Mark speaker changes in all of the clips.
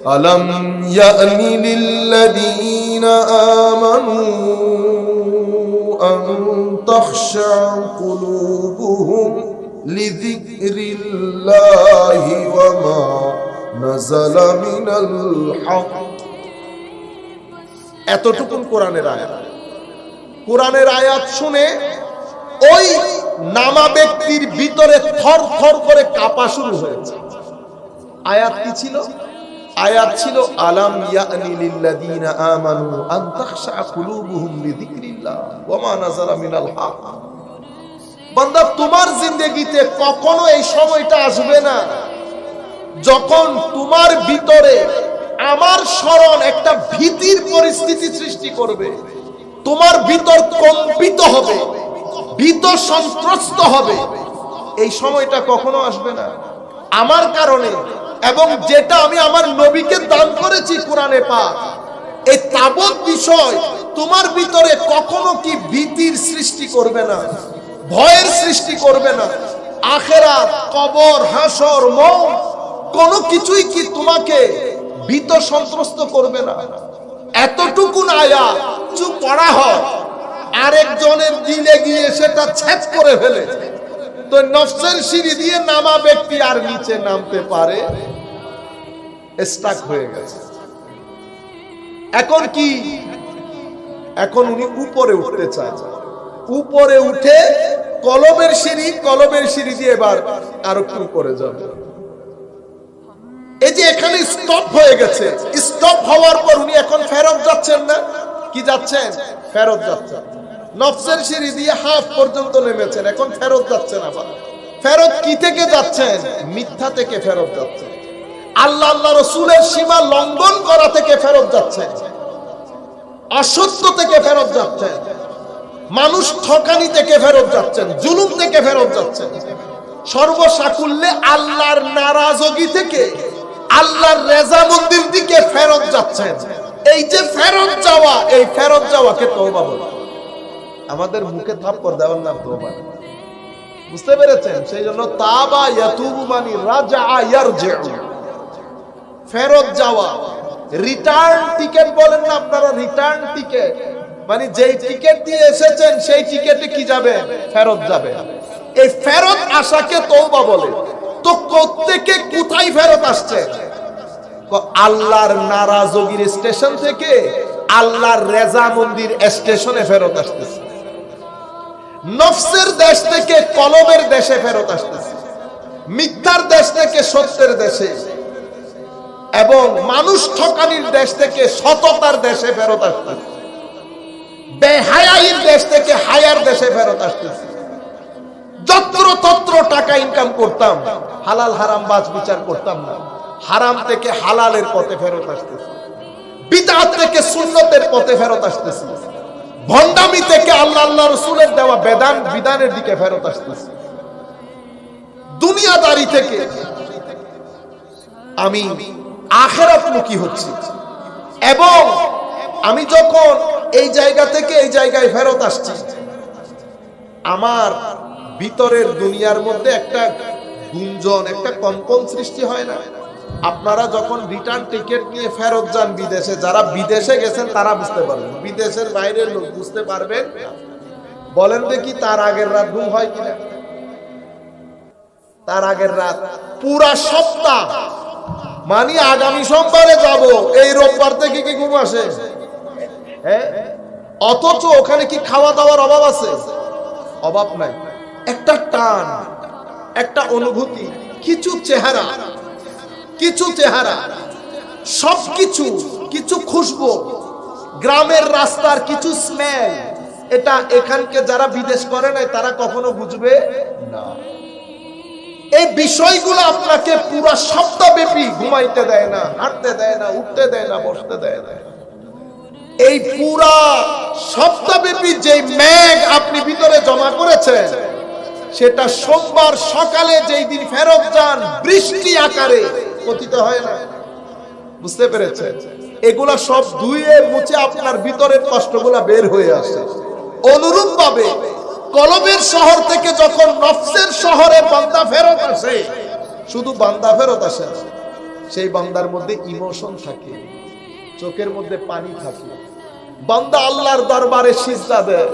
Speaker 1: ألم يأن للذين آمنوا أن تخشع قلوبهم لذكر الله وما نزل من الحق এতটুকুন কোরআনের আয়াত কোরআনের আয়াত শুনে ওই নামা ব্যক্তির ভিতরে থর থর করে কাঁপা শুরু হয়েছে আয়াত কি ছিল আয়াত ছিল, আলাম ইয়ানি লিল্লাযীনা আমানু আন তাখশা কুলুবুহুম লিযিকরিল্লাহ, ওয়া মা নাযালা মিনাল হক। বান্দা, তোমার জিন্দেগিতে কখনো এই সময়টা আসবে না যখন তোমার ভিতরে আমার স্মরণ একটা ভীতির পরিস্থিতি সৃষ্টি করবে। তোমার ভিতর কম্পিত হবে, ভীত সন্ত্রস্ত হবে। এই সময়টা কখনো আসবে না। আমার কারণে এবং যেটা আমি আমার নবীকে দান করেছি কোরআনে পাক, এই তাবৎ বিষয় তোমার ভিতরে কখনো কি ভীতির সৃষ্টি করবে না, ভয়ের সৃষ্টি করবে না? আখেরাত, কবর, হাসর মৌত কোনো কিছুই কি তোমাকে ভীত সন্ত্রস্ত করবে না? এতটুকুন আয়া, চুপ পড়া হয়। আরেকজনের দিলে গিয়ে সেটা ছেদ করে ফেলে। তো নফসের সিঁড়ি দিয়ে নামা ব্যক্তি আর নিচে নামতে পারে। স্টাক হয়ে গেছে। এখন কি? এখন উনি উপরে উঠতে চান উপরে উঠে কলমের সিঁড়ি কলমের সিঁড়ি দিয়ে এবার আরও একটু উপরে যাবে? এই যে এখানে স্টপ হয়ে গেছে। স্টপ হওয়ার পর উনি এখন ফেরত যাচ্ছেন না। কি যাচ্ছেন? ফেরত যাচ্ছেন। নফসের সিঁড়ি দিয়ে হাফ পর্যন্ত নেমেছেন, এখন ফেরত যাচ্ছেন আবার। ফেরত কি থেকে যাচ্ছেন? মিথ্যা থেকে ফেরত যাচ্ছেন। আল্লাহ আল্লাহ রসুলের সীমা লঙ্ঘন করা থেকে ফেরত যাচ্ছেন। অসত্য থেকে ফেরত যাচ্ছেন। মানুষ ঠকানি থেকে ফেরত যাচ্ছেন, জুলুম থেকে ফেরত যাচ্ছেন। সর্বসাকুল্যে আল্লাহর নারাজগি থেকে আল্লাহর রেজা মন্দির দিকে ফেরত যাচ্ছেন। এই যে ফেরত যাওয়া, এই ফেরত যাওয়াকে তওবা বলে। আমাদের মুখে থাপ্পড় দেওয়ার নাম তওবা বুঝতে পেরেছেন? সেই জন্য তাবা ইয়াতুবু মানি রাজা ইয়ারজিউ। ফেরত যাওয়া। রিটার্ন টিকেট বলেন না আপনারা, রিটার্ন টিকেট। মানে যেই টিকেট দিয়ে এসেছেন, সেই টিকেটে কি যাবে? ফেরত যাবে। এই ফেরত আসাকে তওবা বলে। তো কোত্থেকে, কোথায় ফেরত আসছে? আল্লাহর নারাজগির স্টেশন থেকে আল্লাহর রেজা মন্দির স্টেশনে ফেরত আসতেছে। নফসের দেশ থেকে কলমের দেশে ফেরত আসতেছে। মিথ্যার দেশ থেকে সত্যের দেশে। এবং মানুষ ঠকানির দেশ থেকে সততার দেশে ফেরত আসতেছে। বেহায়াইর দেশ থেকে হায়ার দেশে ফেরত আসতেছে। যত্র তত্র টাকা ইনকাম করতাম, হালাল হারাম বাজ বিচার করতাম না। হারাম থেকে হালালের পথে ফেরত আসতেছে। বিদাত থেকে সুন্নতের পথে ফেরত আসতেছে। ভণ্ডামি থেকে আল্লাহ আল্লাহ রসুলের দেওয়া বেদান বিধানের দিকে ফেরত আসতেছে। দুনিয়াদারি থেকে আমি আখেরাতমুখী হচ্ছি। এবং আমি যখন এই জায়গা থেকে এই জায়গায় ফেরত আসছি, আমার ভিতরের দুনিয়ার মধ্যে একটা গুঞ্জন, একটা কম্পন সৃষ্টি হয় না। আপনারা যখন রিটার্ন টিকিট নিয়ে ফেরত যান বিদেশে, যারা বিদেশে গেছেন তারা বুঝতে পারবেন। বিদেশের বাইরের লোক বুঝতে পারবেন। বলেন দেখি তার আগের রাত ঘুম হয় কিনা। তার আগের রাত পুরা সপ্তাহ। মানে আগামী সোমবারে যাব, এই রোববার থেকে কি ঘুম আসে? হ্যাঁ? অথচ ওখানে কি খাওয়া দাওয়ার অভাব আছে? অভাব নাই। একটা টান, একটা অনুভূতি, কিছু চেহারা। কিছু চেহারা, সবকিছু কিছু খুশবু, গ্রামের রাস্তার কিছু স্মেল এটা এখানকে যারা বিদেশ করে নাই, তারা কখনো বুঝবে না। এই বিষয়গুলো আপনাকে পুরো সপ্তাহব্যাপী ঘুমাইতে দেয় না, হাঁটতে দেয় না, উঠতে দেয় না, বসতে দেয় না। এই পুরা সপ্তাহব্যাপী যে ম্যাগ আপনি ভিতরে জমা করেছেন, সেটা সোমবার সকালে যেই দিন ফেরত যান, বৃষ্টি আকারে পতিত হয় না। বুঝতে পেরেছেন? এগুলা সব ধুয়ে মুছে আপনার ভিতরের কষ্টগুলা বের হয়ে আসে। অনুরূপ ভাবে কলবের শহর থেকে যখন নফসের শহরে বান্দা ফেরত আসে, শুধু বান্দা ফেরত আসে সেই বান্দার মধ্যে ইমোশন থাকে, চোখের মধ্যে পানি থাকে। বান্দা আল্লাহর দরবারে সিজদা দেয়,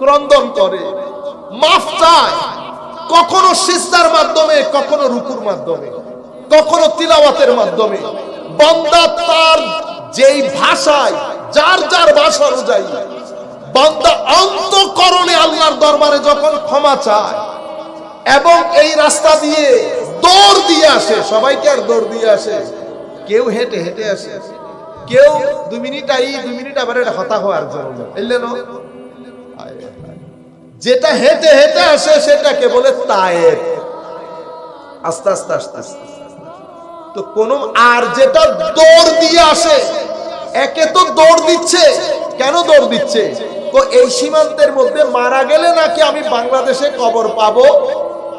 Speaker 1: ক্রন্দন করে, মাফ চায়, কখনো সিজদার মাধ্যমে, কখনো রুকুর মাধ্যমে। কখনো তিলাওয়াতের মাধ্যমে। বান্দা তার যেই ভাষায়, যার যার ভাষা অনুযায়ী, বান্দা অন্তকরণে আল্লাহর দরবারে যখন ক্ষমা চায় এবং এই রাস্তা দিয়ে দৌড় দিয়ে আসে সবাইকে আর দৌড় দিয়ে আসে? কেউ হেঁটে হেঁটে আসে। কেউ দুই মিনিট আই দুই মিনিট আবার এটা হতা হওয়ার জন্য। যেটা হেঁটে হেঁটে আসে, সেটাকে বলে তায়ের আস্তে আস্তে আস্তে আস্তে। তো কোন আর যেটা দৌড় দিয়ে আসে, একে তো দৌড় দিচ্ছে। কেন দৌড় দিচ্ছে? তো এই সীমান্তের মধ্যে মারা গেলে নাকি আমি বাংলাদেশে কবর পাবো?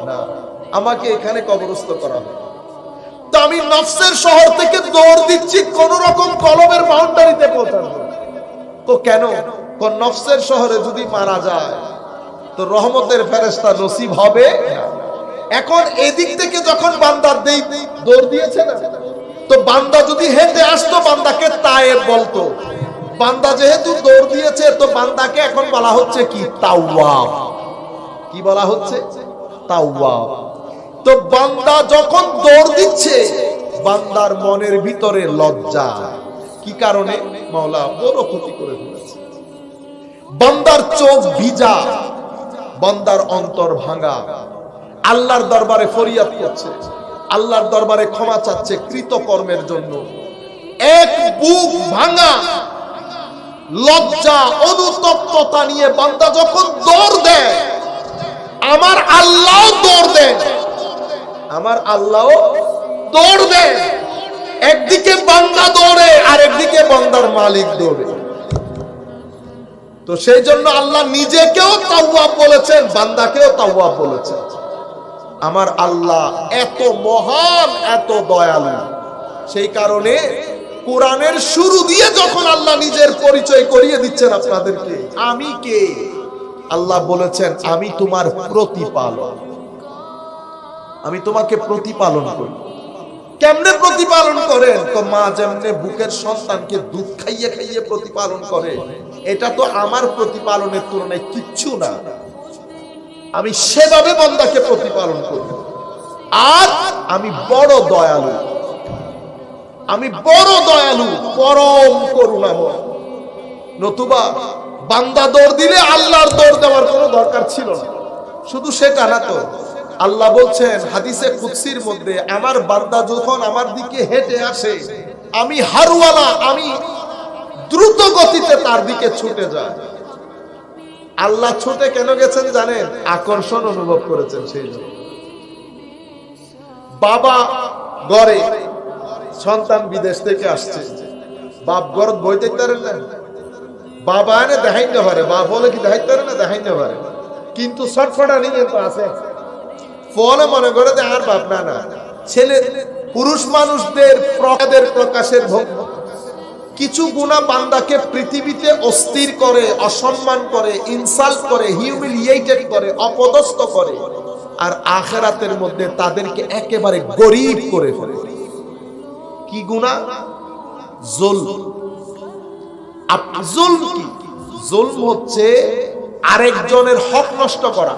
Speaker 1: না, আমাকে এখানে কবরস্থ করা তো আমি নফসের শহর থেকে দৌড় দিচ্ছি, কোন রকম কলমের বাউন্ডারিতে পৌঁছানো তো কেন? কোন নফসের শহরে যদি মারা যায়, তো রহমতের ফেরেস্তা নসিব হবে? না। এখন এদিক থেকে যখন বান্দার দেই, দৌড় দিয়েছে না? তো বান্দা যদি হেঁটে আসতো, বান্দাকে তায়েব বলতো। বান্দা যেহেতু দৌড় দিয়েছে, তো বান্দাকে এখন বলা হচ্ছে কি? তাওয়াব। কি বলা হচ্ছে? তাওয়াব। তো বান্দা যখন দৌড় দিচ্ছে, বান্দার মনের ভিতরে লজ্জা। কি কারণে? মাওলা বড় ক্ষতি করে ফেলেছে। বান্দার চোখ ভিজা, বান্দার অন্তর ভাঙা। আল্লাহর দরবারে ফরিয়াদ করছে, আল্লাহর দরবারে ক্ষমা চাচ্ছে কৃতকর্মের জন্য। এক বুক ভাঙা, লজ্জা, অনুতপ্ততা নিয়ে বান্দা যখন দৌড় দেয়, আমার আল্লাহ দৌড় দেন আমার আল্লাহ দৌড় দেন একদিকে বান্দা দৌড়ে আর একদিকে বান্দার মালিক দৌড়ে। তো সেই জন্য আল্লাহ নিজেকেও তাওয়াব বলেছেন, বান্দাকেও তাওয়াব বলেছেন। আমার আল্লাহ এত মহান, এত দয়ালু। সেই কারণে কোরআনের শুরু দিয়ে যখন আল্লাহ নিজের পরিচয় করিয়ে দিচ্ছেন আপনাদেরকে, আমি কে? আল্লাহ বলেছেন, আমি তোমার প্রতিপালক। আমি তোমাকে প্রতিপালন করি। কেমনে প্রতিপালন করেন? তো মা যেমনে বুকের সন্তানকে দুধ খাইয়ে খাইয়ে প্রতিপালন করে, এটা তো আমার প্রতিপালনের তুলনায় কিচ্ছু না। আমি সেভাবে বন্দাকে প্রতিপালন করি। আর আমি বড় দয়ালু। আমি বড় দয়ালু, পরম করুণাময়। নতুবা বান্দা দৌড় দিলে আল্লাহর দৌড় দেওয়ার কোনো দরকার ছিল না। শুধু সেটা না তো, আল্লাহ বলছেন হাদিসে কুৎসির মধ্যে, আমার বান্দা যখন আমার দিকে হেঁটে আসে, আমি হারওয়ালা, আমি দ্রুত গতিতে তার দিকে ছুটে যায় আল্লাহ ছুটে কেন গেছেন জানেন? আকর্ষণ অনুভব করেছেন সেই জন্য। বাবা গড়ে সন্তান বিদেশ থেকে আসছে। বাপ গরত বই দেখতে না। বাবা এনে দেখাইতে পারে। বাপ বলে কি দেখাইতে পারে না? দেখাইতে পারে। কিন্তু ছটফটা নিয়ে তো আছে। ফলে মনে করে যে আর বাপ না না। ছেলে, পুরুষ মানুষদের প্রকাশের ভোগ কিছু গুণা বান্দাকে পৃথিবীতে অস্থির করে, অসম্মান করে ইনসাল্ট করে হিউমিলিয়েটেড করে, অপদস্থ করে আর আখেরাতের মধ্যে তাদেরকে একেবারে গরিব করে ফেলে। কি গুণা? জুল জুল কি? জুলম হচ্ছে আরেকজনের হক নষ্ট করা।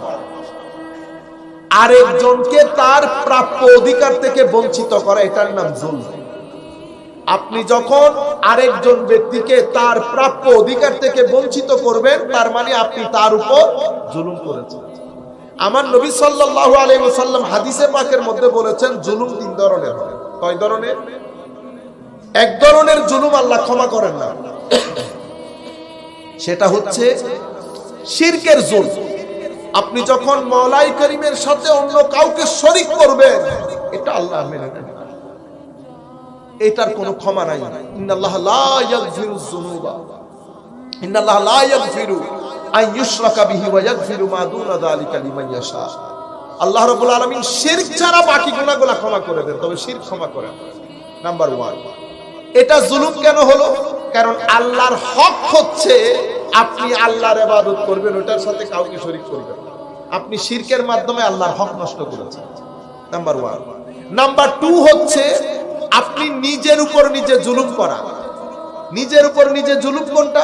Speaker 1: আরেকজনকে তার প্রাপ্য অধিকার থেকে বঞ্চিত করা, এটার নাম জুল আপনি যখন আরেকজন ব্যক্তিকে তার প্রাপ্য অধিকার থেকে বঞ্চিত করবেন, তার মানে আপনি তার উপর জুলুম করেছেন। আমার নবী সাল্লাল্লাহু আলাইহি ওয়াসাল্লাম হাদিসে পাকের মধ্যে বলেছেন, জুলুম তিন ধরনের হয়। কয় ধরনের? এক ধরনের জুলুম আল্লাহ ক্ষমা করেন না। সেটা হচ্ছে শিরকের জুল আপনি যখন মৌলাই করিমের সাথে অন্য কাউকে শরিক করবেন, এটা আল্লাহ মেনে নেন এটার কোনো ক্ষমা নাই। ইন্নাল্লাহ লা ইয়াগফিরু যুনুবা। ইন্নাল্লাহ লা ইয়াগফিরু ইউশরাকা বিহি ওয়া ইয়াগফিরু মা দুনা যালিকা লিমান ইয়াশা। আল্লাহ রাব্বুল আলামিন শিরক ছাড়া বাকি গুনাহগুলো ক্ষমা করে দেন, তবে শিরক ক্ষমা করেন। নাম্বার 1 এটা জুলুম কেন হলো? কারণ আল্লাহর হক হচ্ছে আপনি আল্লাহর ইবাদত করবেন, ওটার সাথে কাউকে শরীক করবেন আপনি শিরকের মাধ্যমে আল্লাহর হক নষ্ট করেছেন। নাম্বার ওয়ান, নাম্বার টু হচ্ছে আপনি নিজের উপর নিজে জুলুম করা। নিজের উপর নিজে জুলুম কোনটা?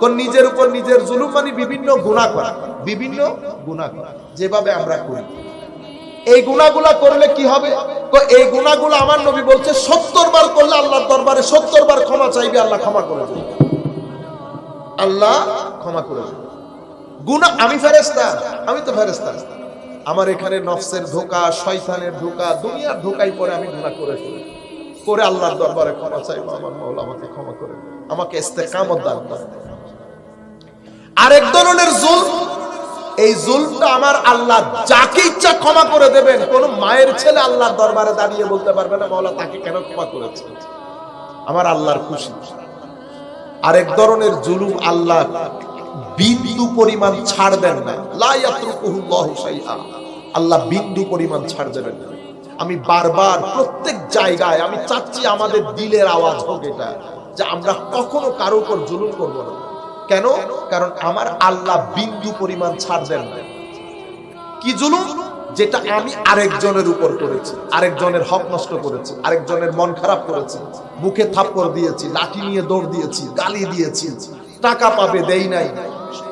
Speaker 1: কোন নিজের উপর নিজের জুলুম মানে বিভিন্ন গুণা করা। বিভিন্ন গুণা করা। যেভাবে আমরা করি। এই গুণাগুলা করলে কি হবে? এই গুণাগুলো আমার নবী বলছে, সত্তর বার করলে আল্লাহর দরবারে সত্তর বার ক্ষমা চাইবে, আল্লাহ ক্ষমা করে আল্লাহ ক্ষমা করে গুণা আমি ফেরেস্তা আমি তো ফেরেস্তা আমার এখানে নফসের ধোকা, শয়তানের ধোকা, দুনিয়ার ধোকাই পরে আমি গুণা করে ফেলি করে আল্লাহর দরবারে ক্ষমা চাইব আমার মৌলা আমাকে ক্ষমা করে। আমাকে ইস্তেকামত দান করে আরেক ধরনের জুল এই জুলটা আমার আল্লাহ যাকে ইচ্ছা ক্ষমা করে দেবেন, কোন মায়ের ছেলে আল্লাহর দরবারে দাঁড়িয়ে বলতে পারবে না, মাওলা তাকে কেন ক্ষমা করেছে? আমার আল্লাহর খুশি। আরেক ধরনের জুলুম, আল্লাহ বিন্দু পরিমাণ ছাড় দেন না। লা ইয়াতরুকুহুল্লাহু শাইআ। আল্লাহ বিন্দু পরিমাণ ছাড় দেবেন না। আমি বারবার প্রত্যেক জায়গায় আমি চাচ্ছি আমাদের দিলের আওয়াজ হোক এটা, যে আমরা কখনো কারও উপর জুলুম করব না। কেন? কারণ আমার আল্লাহ বিন্দু পরিমাণ ছাড় দেন না। কি জুলুম? যেটা আমি আরেকজনের উপর করেছি, আরেকজনের হক নষ্ট করেছি, আরেকজনের মন খারাপ করেছি বুকে থাপ্পড় দিয়েছি, লাঠি নিয়ে দৌড় দিয়েছি, গালি দিয়েছি, টাকা পাবে দেই নাই,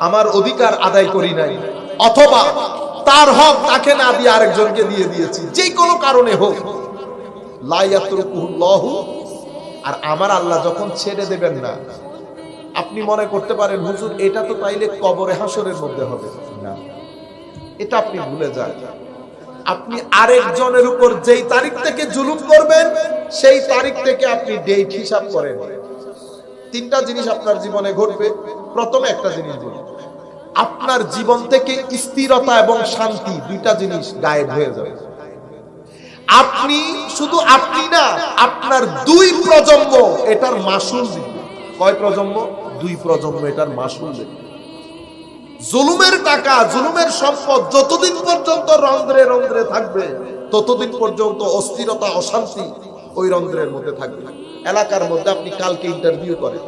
Speaker 1: আমার অধিকার আদায় করি নাই, অথবা তার হক তাকে না দিয়ে আরেকজনকে দিয়ে দিয়েছি। যে কোনো কারণে হোক। লাইয়াতুল্লাহু আর আমার আল্লাহ যখন ছেড়ে দেবেন না, আপনি মনে করতে পারেন, হুজুর, এটা তো তাইলে কবরে হাসরের মধ্যে হবে। না। এটা আপনি ভুলে যান। আপনি আরেকজনের উপর যেই তারিখ থেকে জুলুম করবেন, সেই তারিখ থেকে আপনি ডেট হিসাব করেন। তিনটা জিনিস আপনার জীবনে ঘটবে। প্রথমে একটা জিনিস বলি। আপনার জীবন থেকে স্থিরতা এবং শান্তি দুইটা জিনিস গায়েব হয়ে যাবে। আপনি শুধু আপনি না, আপনার দুই প্রজন্ম এটার মাসুল কয় প্রজন্ম? দুই প্রজন্ম এটার মাসুল জুলুমের টাকা, জুলুমের সম্পদ যতদিন পর্যন্ত রন্ধ্রে রন্ধ্রে থাকবে, ততদিন পর্যন্ত অস্থিরতা, অশান্তি ওই রন্ধ্রের মধ্যে থাকবে। এলাকার মধ্যে আপনি কালকে ইন্টারভিউ করেন।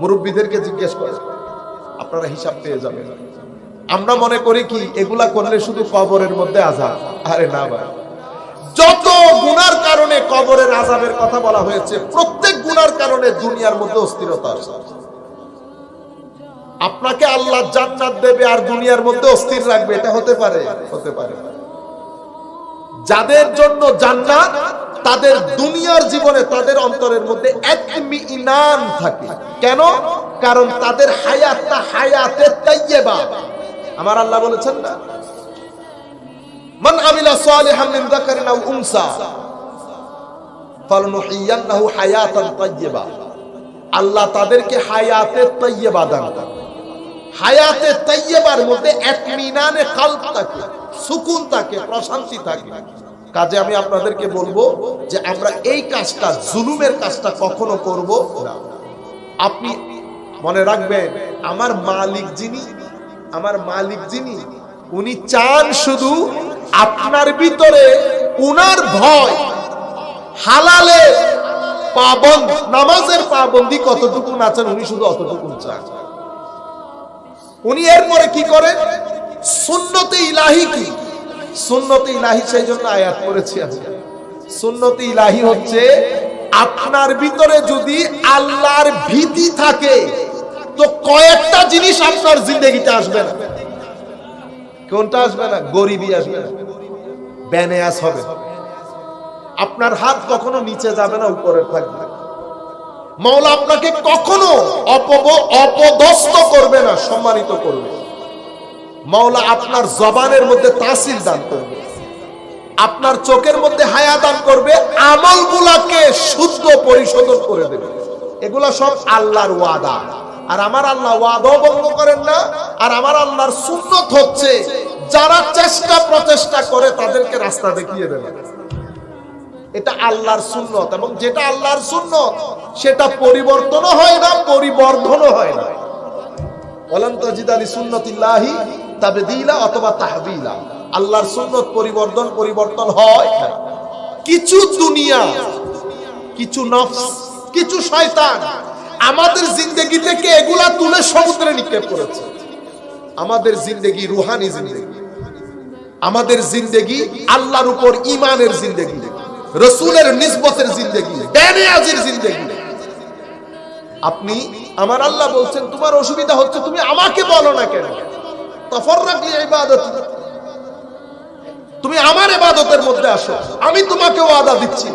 Speaker 1: মুরব্বীদেরকে জিজ্ঞেস করেন। আপনারা হিসাব পেয়ে যাবেন। আমরা মনে করি কি, এগুলা করলে শুধু কবরের মধ্যে আজাব আরে না ভাই। যত গুনার কারণে কবরের আজাবের কথা বলা হয়েছে, প্রত্যেক গুনার কারণে দুনিয়ার মধ্যে অস্থিরতা আসে আপনাকে আল্লাহ জান্নাত দেবে আর দুনিয়ার মধ্যে অস্থির রাখবে, এটা হতে পারে হতে পারে। যাদের জন্য জান্নাত তাদের দুনিয়ার জীবনে তাদের অন্তরের মধ্যে ইনান থাকে। কেন? কারণ তাদের হায়াতটা হায়াতে তাইয়্যিবা। আমার আল্লাহ বলেছেন না? মান আমিলা সালিহাম মিন যাকারিন আও উনসা, ফালনুহিয়ান্নাহু হায়াতান তাইয়্যিবা। আল্লাহ তাদেরকে হায়াতে তাইয়্যিবা দান করেন। হায়াতে তাইয়্যিবার মধ্যে ইতমিনানে কালব থাকে, সুকুন থাকে, প্রশান্তি থাকে। কাজে আমি আপনাদেরকে বলব যে আমরা এই কাজটা, জুলুমের কাজটা কখনো করব আপনি মনে রাখবেন, আমার মালিক যিনি, আমার মালিক যিনি, উনি চান শুধু আপনার ভিতরে উনার ভয়, হালালে পাবন নামাজের পাবন্দি কতটুকু আছেন উনি শুধু অতটুকু চান। উনি এরপরে কি করেন? সুন্নতে ইলাহি কি? সুন্নতে ইলাহি, সেই জন্য আয়াত করেছি আজকে সুন্নতে ইলাহি হচ্ছে আপনার ভিতরে যদি আল্লাহর ভীতি থাকে, তো কয়েকটা জিনিস আপনার জিন্দগিতে আসবে না। কোনটা আসবে না? গরিবি আসবে না। ব্যানেয়াস হবে। আপনার হাত কখনো নিচে যাবে না, উপরে থাকবে। মাওলা আপনাকে কখনো অপদস্থ করবে না, সম্মানিত করবে। মাওলা আপনার জবানের মধ্যে তাসিল দান করবে। আপনার চোখের মধ্যে হায়া দান করবে, আমলগুলাকে শুদ্ধ পরিশোধন করে দেবে। এগুলা সব আল্লাহর ওয়াদা। আর আমার আল্লাহ ওয়াদাও ভঙ্গ করেন না, আর আমার আল্লাহর সুন্নত হচ্ছে যারা চেষ্টা প্রচেষ্টা করে তাদেরকে রাস্তা দেখিয়ে দেবে। এটা আল্লাহর সুন্নত, এবং যেটা আল্লাহর সুন্নত, সেটা পরিবর্তনও হয় না, পরিবর্ধনও হয় না। অলন্ত জিদালি সুন্নতিল্লাহি তবে দিলা অথবা তাহবিলা। আল্লাহর সুন্নত পরিবর্তন পরিবর্তন হয়। কিছু দুনিয়া, কিছু নফস, কিছু শয়তান আমাদের জিন্দগি থেকে এগুলা তুলে সমুদ্রে নিক্ষেপ করেছে। আমাদের জিন্দগি রুহানি জিন্দগি। আমাদের জিন্দগি আল্লাহর উপর ইমানের জিন্দগি। রসুলের নিসবতের জিন্দেগি। বেনিয়াজির জিন্দেগি। আপনি, আমার আল্লাহ বলছেন, তোমার অসুবিধা হচ্ছে, তুমি আমাকে বলো না কেন? তুমি আমার এবাদতের মধ্যে আসো আমি তোমাকে ওয়াদা দিচ্ছি।